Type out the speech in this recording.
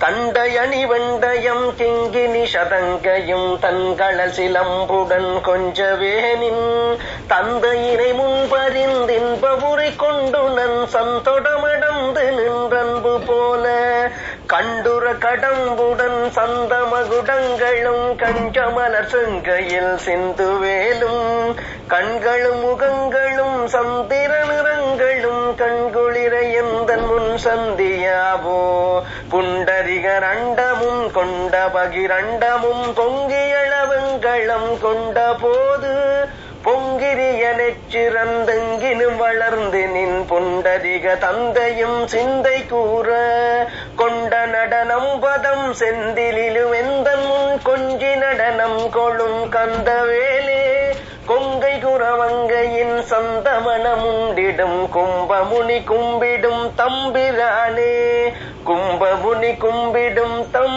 தண்டையணி வெண்டயம் கிங்கினி சதங்கையும் தன்களல் சிலம்புடன் கொஞ்சவேனின் தந்தையினை முன்பறிந்தின்ப உரை கொண்டு நன் சந்தொடமடந்து நின்றன்பு போல கண்டுர கடம்புடன் சந்த மகுடங்களும் கஞ்சமலர் செங்கையில் சிந்துவேலும் கண்களும் முகங்களும் சந்திர நிறங்களும் கண்குளிர எந்தன் முன் சந்தியாவோ புண்டரிகரண்டமும் கொண்ட பகிரண்டமும் பொங்கியளவங்களம் கொண்ட போது பொங்கிரிய நெச்சிறந்தெங்கினும் வளர்ந்து நின் புண்டரிக தந்தையும் சிந்தை கூற கொண்ட நடனம் பதம் செந்திலும் எந்த முன் கொஞ்சி நடனம் கொழும் கந்தவேலே கொங்கை குரவங்கையின் சந்தமனமுண்டிடும் கும்பமுனி கும்பிடும் தம்பிரானே. கும்பமுனி கும்பிடும் தம்